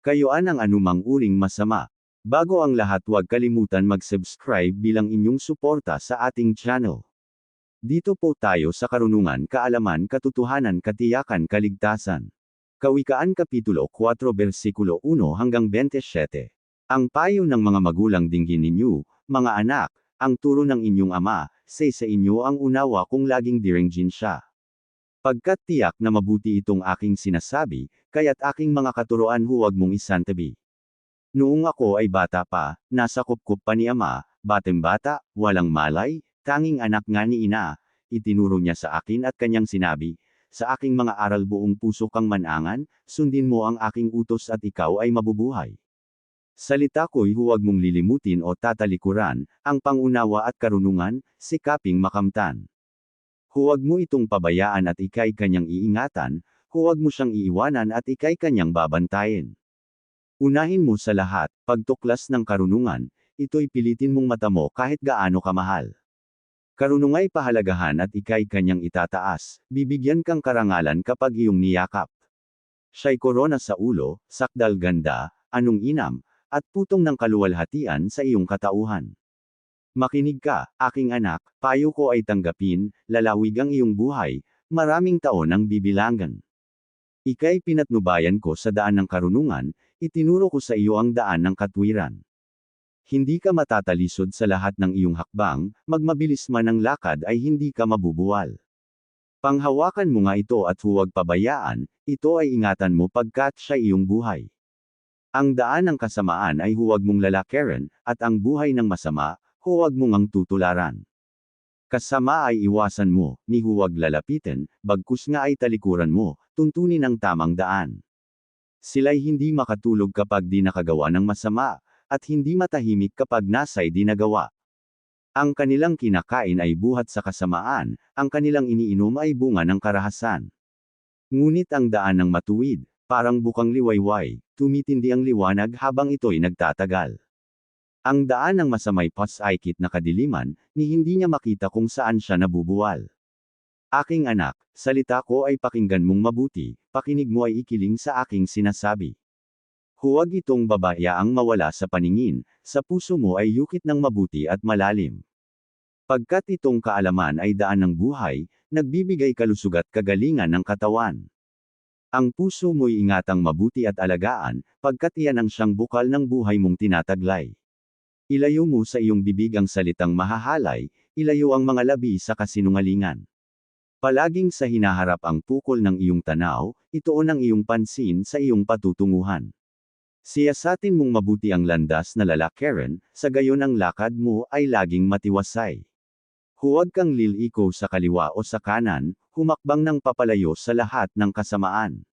Kayoan ang anumang uring masama. Bago ang lahat huwag kalimutan mag-subscribe bilang inyong suporta sa ating channel. Dito po tayo sa karunungan, kaalaman, katotohanan, katiyakan, kaligtasan. Kawikaan Kapitulo 4 Versikulo 1 hanggang 27. Ang payo ng mga magulang dinggin ninyo, mga anak, ang turo ng inyong ama, say sa inyo ang unawa kung laging direngjin siya. Pagkat tiyak na mabuti itong aking sinasabi, kaya't aking mga katuroan huwag mong isantabi. Noong ako ay bata pa, nasa kupkup pa ni ama, bateng-bata, walang malay, tanging anak nga ni ina, itinuro niya sa akin at kanyang sinabi, sa aking mga aral buong puso kang manangan, sundin mo ang aking utos at ikaw ay mabubuhay. Salita ko'y huwag mong lilimutin o tatalikuran, ang pangunawa at karunungan, sikaping makamtan. Huwag mo itong pabayaan at ikay kanyang iingatan, huwag mo siyang iiwanan at ikay kanyang babantayin. Unahin mo sa lahat, pagtuklas ng karunungan, ito'y pilitin mong matamo kahit gaano kamahal. Karunungay pahalagahan at ikay kanyang itataas, bibigyan kang karangalan kapag iyong niyakap. Siya'y korona sa ulo, sakdal ganda, anong inam, at putong ng kaluwalhatian sa iyong katauhan. Makinig ka, aking anak, payo ko ay tanggapin, lalawig ang iyong buhay, maraming taon ang bibilangan. Ika'y pinatnubayan ko sa daan ng karunungan, itinuro ko sa iyo ang daan ng katwiran. Hindi ka matatalisod sa lahat ng iyong hakbang, magmabilis man ang lakad ay hindi ka mabubuwal. Panghawakan mo nga ito at huwag pabayaan, ito ay ingatan mo pagkat siya iyong buhay. Ang daan ng kasamaan ay huwag mong lalakaran, at ang buhay ng masama, huwag mong ang tutularan. Kasama ay iwasan mo, ni huwag lalapitin, bagkus nga ay talikuran mo, tuntunin ang tamang daan. Sila'y hindi makatulog kapag di nakagawa ng masama, at hindi matahimik kapag nasa'y di nagawa. Ang kanilang kinakain ay buhat sa kasamaan, ang kanilang iniinom ay bunga ng karahasan. Ngunit ang daan ng matuwid, parang bukang liwayway, tumitindi ang liwanag habang ito'y nagtatagal. Ang daan ng masamay pasaykit na kadiliman, ni hindi niya makita kung saan siya nabubuwal. Aking anak, salita ko ay pakinggan mong mabuti, pakinig mo ay ikiling sa aking sinasabi. Huwag itong babayaang mawala sa paningin, sa puso mo ay yukit ng mabuti at malalim. Pagkat itong kaalaman ay daan ng buhay, nagbibigay kalusug at kagalingan ng katawan. Ang puso mo'y ingatang mabuti at alagaan, pagkat iyan ang siyang bukal ng buhay mong tinataglay. Ilayo mo sa iyong bibig ang salitang mahahalay, ilayo ang mga labi sa kasinungalingan. Palaging sa hinaharap ang pukol ng iyong tanaw, itoon ang iyong pansin sa iyong patutunguhan. Siyasatin mong mabuti ang landas na lalakaran, sa gayon ang lakad mo ay laging matiwasay. Huwag kang liliko sa kaliwa o sa kanan, humakbang ng papalayo sa lahat ng kasamaan.